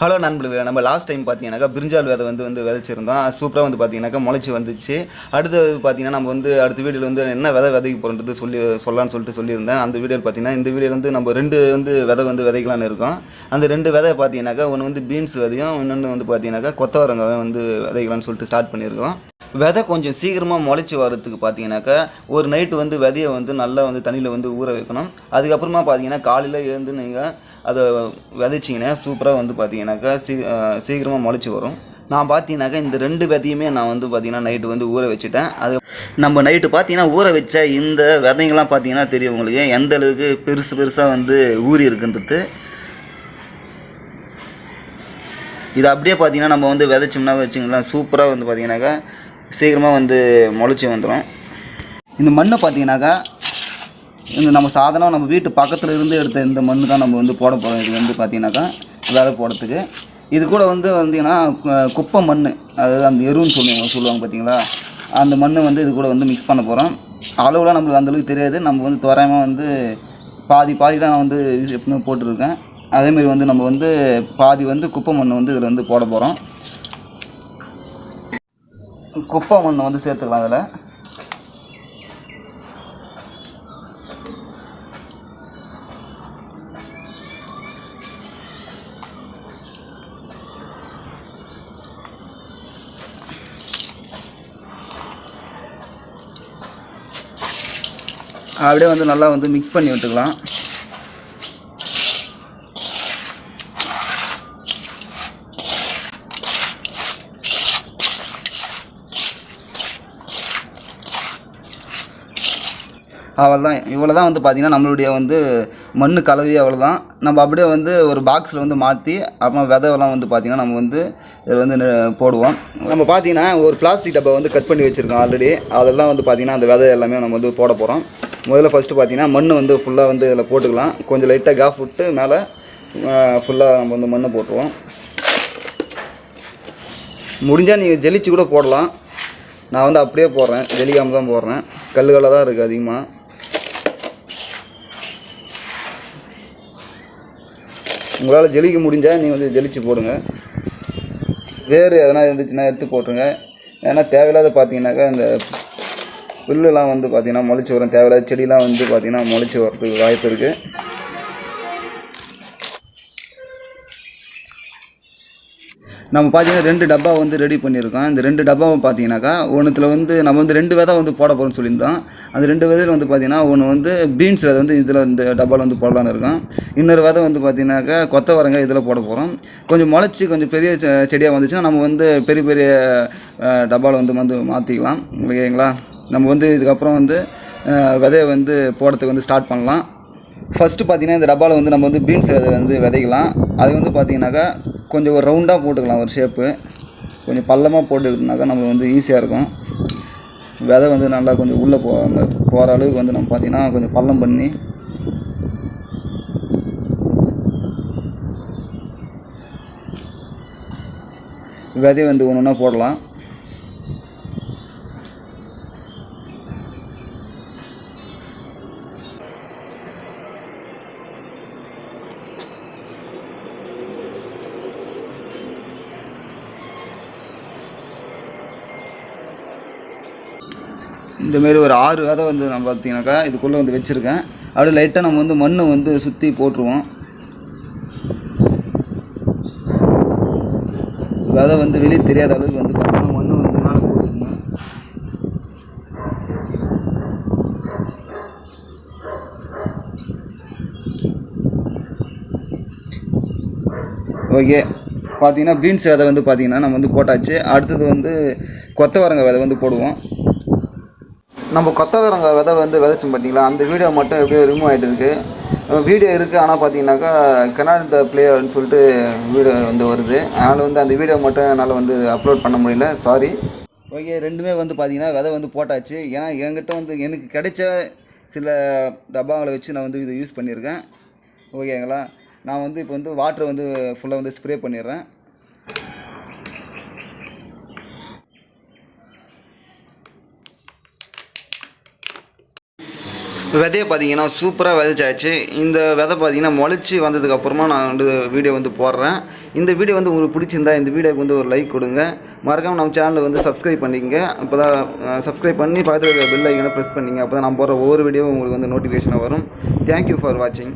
Hello நண்பர்களே. நம்ம last time பார்த்தீங்கன்னாக்கா பிரிஞ்சால் விதை வந்து வந்து விதைச்சிருந்தோம். சூப்பராக வந்து பார்த்தீங்கன்னாக்கா முளைச்சி வந்துச்சு. அடுத்தது பார்த்தீங்கன்னா நம்ம வந்து அடுத்த வீடியோவில் வந்து என்ன விதை விதைக்க போகிறோன்றது சொல்லி சொல்லலான்னு சொல்லிட்டு சொல்லியிருந்தேன். அந்த வீடியோவில் பார்த்தீங்கன்னா இந்த வீடியோவில் வந்து நம்ம ரெண்டு வந்து விதை வந்து விதைக்கலான்னு இருக்கோம். அந்த ரெண்டு விதை பார்த்தீங்கன்னாக்கா ஒன்று வந்து பீன்ஸ் விதையும் இன்னொன்று வந்து பார்த்தீங்கன்னாக்கா கொத்தவரங்காய் வந்து விதைக்கலாம்னு சொல்லிட்டு ஸ்டார்ட் பண்ணியிருக்கோம். விதை கொஞ்சம் சீக்கிரமாக முளைச்சி வரதுக்கு பார்த்தீங்கன்னாக்கா ஒரு நைட்டு வந்து விதையை வந்து நல்லா வந்து தண்ணியில் வந்து ஊற வைக்கணும். அதுக்கப்புறமா பார்த்தீங்கன்னா காலையில் எழுந்து நீங்கள் அதை விதைச்சிங்கன்னா சூப்பராக வந்து பார்த்தீங்கன்னாக்கா சீ சீக்கிரமாக முளைச்சி வரும். நான் பார்த்தீங்கன்னாக்கா இந்த ரெண்டு விதையுமே நான் வந்து பார்த்தீங்கன்னா நைட்டு வந்து ஊற வச்சுட்டேன். அது நம்ம நைட்டு பார்த்தீங்கன்னா ஊற வச்ச இந்த விதைங்கள்லாம் பார்த்தீங்கன்னா தெரியும் உங்களுக்கு. எந்த அளவுக்கு பெருசு பெருசாக வந்து ஊறி இருக்குன்றது. இது அப்படியே பார்த்தீங்கன்னா நம்ம வந்து விதைச்சோம்னா வச்சுங்களேன் சூப்பராக வந்து பார்த்தீங்கன்னாக்கா சீக்கிரமாக வந்து முளைச்சி வந்துடும் இந்த மண்ணை பார்த்தீங்கன்னாக்கா இந்த நம்ம சாதனம் நம்ம வீட்டு பக்கத்தில் இருந்து எடுத்த இந்த மண் தான் நம்ம வந்து போட போகிறோம் இது வந்து பார்த்தீங்கன்னாக்கா விதை போடுறதுக்கு. இது கூட வந்து வந்தீங்கன்னா கு- குப்பை மண் அதாவது அந்த எருன்னு சொல்லுவாங்க சொல்லுவாங்க பார்த்தீங்களா அந்த மண் வந்து இது கூட வந்து மிக்ஸ் பண்ண போகிறோம் அளவுலாம் நம்மளுக்கு அந்தளவுக்கு தெரியாது. நம்ம வந்து தோராயமாக வந்து பாதி பாதி தான் நான் வந்து எப்பவுமே போட்டிருக்கேன். அதேமாரி வந்து நம்ம வந்து பாதி வந்து குப்பை மண் வந்து இதில் வந்து போட போகிறோம் குப்பை மண்ணை வந்து சேர்த்துக்கலாம் அதில் அப்படியே வந்து நல்லா வந்து மிக்ஸ் பண்ணி விட்டுக்கலாம். அவ்வளோதான் இவ்வளோ தான் வந்து பார்த்திங்கன்னா நம்மளுடைய வந்து மண் கலவி அவ்வளோதான் நம்ம அப்படியே வந்து ஒரு பாக்ஸில் வந்து மாற்றி அப்புறம் விதவெல்லாம் வந்து பார்த்திங்கன்னா நம்ம வந்து இதில் வந்து போடுவோம். நம்ம பார்த்திங்கன்னா ஒரு பிளாஸ்டிக் டப்பா வந்து கட் பண்ணி வச்சுருக்கோம் ஆல்ரெடி அதெல்லாம் வந்து பார்த்திங்கன்னா அந்த விதை எல்லாமே நம்ம வந்து போட போகிறோம் முதல்ல ஃபஸ்ட்டு பார்த்திங்கன்னா மண் வந்து ஃபுல்லாக வந்து இதில் போட்டுக்கலாம். கொஞ்சம் லைட்டாக காஃப் விட்டு மேலே ஃபுல்லாக நம்ம வந்து மண்ணை போட்டுருவோம். முடிஞ்சால் நீங்கள் ஜெலிச்சு கூட போடலாம். நான் வந்து அப்படியே போடுறேன். ஜெலிக்காமல் தான் போடுறேன். கல்லுகளில் தான் இருக்குது அதிகமாக உங்களால் ஜெலிக்க முடிஞ்சால் நீங்கள் வந்து ஜெலிச்சு போடுங்க. வேறு எதனா இருந்துச்சுன்னா எடுத்து போட்டுருங்க. ஏன்னா தேவையில்லாத பார்த்தீங்கன்னாக்கா இந்த புல்லுலாம் வந்து பார்த்திங்கன்னா முளைச்சி வரும். தேவையில்லாத செடிலாம் வந்து பார்த்திங்கன்னா முளைச்சி வரதுக்கு வாய்ப்பு இருக்குது நம்ம பார்த்தீங்கன்னா ரெண்டு டப்பா வந்து ரெடி பண்ணியிருக்கோம். இந்த ரெண்டு டப்பாவும் பார்த்தீங்கன்னாக்கா ஒன்றுத்தில் வந்து நம்ம வந்து ரெண்டு விதை வந்து போட போகிறோம்னு சொல்லியிருந்தோம். அந்த ரெண்டு விதையில் வந்து பார்த்தீங்கன்னா ஒன்று வந்து பீன்ஸ் விதை வந்து இதில் இந்த டப்பாவில் வந்து போடலான்னு இருக்கோம். இன்னொரு விதை வந்து பார்த்தீங்கன்னாக்கா கொத்தவரங்க இதில் போட போகிறோம் கொஞ்சம் முளைச்சி கொஞ்சம் பெரிய செடியாக வந்துச்சுன்னா நம்ம வந்து பெரிய பெரிய டப்பாவில் வந்து வந்து மாற்றிக்கலாம் ஓகேங்களா? நம்ம வந்து இதுக்கப்புறம் வந்து விதையை வந்து போடுறதுக்கு வந்து ஸ்டார்ட் பண்ணலாம். ஃபஸ்ட்டு பார்த்தீங்கன்னா இந்த டப்பாவில் வந்து நம்ம வந்து பீன்ஸ் விதை வந்து விதைக்கலாம். அது வந்து பார்த்தீங்கன்னாக்கா கொஞ்சம் ஒரு ரவுண்டாக போட்டுக்கலாம் ஒரு ஷேப்பு கொஞ்சம் பள்ளமாக போட்டுக்கிட்டோம்னாக்கா நம்மளுக்கு வந்து ஈஸியாக இருக்கும். விதை வந்து நல்லா கொஞ்சம் உள்ளே போ போகிற அளவுக்கு வந்து நம்ம பார்த்தீங்கன்னா கொஞ்சம் பள்ளம் பண்ணி விதையை வந்து ஒன்று ஒன்றா போடலாம். இந்தமாரி ஒரு ஆறு விதை வந்து நான் பார்த்தீங்கன்னாக்கா இதுக்குள்ளே வந்து வச்சுருக்கேன். அப்படியே லைட்டாக நம்ம வந்து மண்ணை வந்து சுற்றி போட்டுருவோம். விதை வந்து வெளியே தெரியாத அளவுக்கு வந்து பார்த்தீங்கன்னா மண் வந்து மேலே போட்டுருங்க ஓகே. பார்த்தீங்கன்னா பீன்ஸ் விதை வந்து பார்த்தீங்கன்னா நம்ம வந்து போட்டாச்சு. அடுத்தது வந்து கொத்தவரங்க விதை வந்து போடுவோம். நம்ம கொத்தவரங்க விதை வந்து விதைச்சோம் பார்த்தீங்களா? அந்த வீடியோ மட்டும் எப்படியோ ரிமூவ் ஆகிட்டு இருக்குது வீடியோ இருக்குது ஆனால் பார்த்தீங்கன்னாக்கா கனாட் த பிளேயர்னு சொல்லிட்டு வீடியோ வந்து வருது. அதனால் வந்து அந்த வீடியோ மட்டும் என்னால் வந்து அப்லோட் பண்ண முடியல. சாரி ஓகே ரெண்டுமே வந்து பார்த்தீங்கன்னா விதை வந்து போட்டாச்சு. ஏன்னா என்கிட்ட வந்து எனக்கு கிடைச்ச சில டப்பாங்களை வச்சு நான் வந்து இதை யூஸ் பண்ணியிருக்கேன். ஓகேங்களா நான் வந்து இப்போ வந்து வாட்டர் வந்து ஃபுல்லாக வந்து ஸ்ப்ரே பண்ணிடுறேன். விதையை பார்த்தீங்கன்னா சூப்பராக விதைச்சாச்சு. இந்த விதை பார்த்தீங்கன்னா முளைச்சி வந்ததுக்கப்புறமா நான் வந்து வீடியோ வந்து போடுறேன். இந்த வீடியோ வந்து உங்களுக்கு பிடிச்சிருந்தா இந்த வீடியோக்கு வந்து ஒரு லைக் கொடுங்க. மறக்காமல் நம்ம சேனலை வந்து சப்ஸ்கிரைப் பண்ணிக்கங்க. அப்போ தான் சப்ஸ்கிரைப் பண்ணி பக்கத்தில் பெல் ஐக்கனை ப்ரெஸ் பண்ணிங்க அப்போ தான் நான் போடுற ஒவ்வொரு வீடியோவும் உங்களுக்கு வந்து நோட்டிஃபிகேஷனாக வரும். தேங்க்யூ ஃபார் வாட்சிங்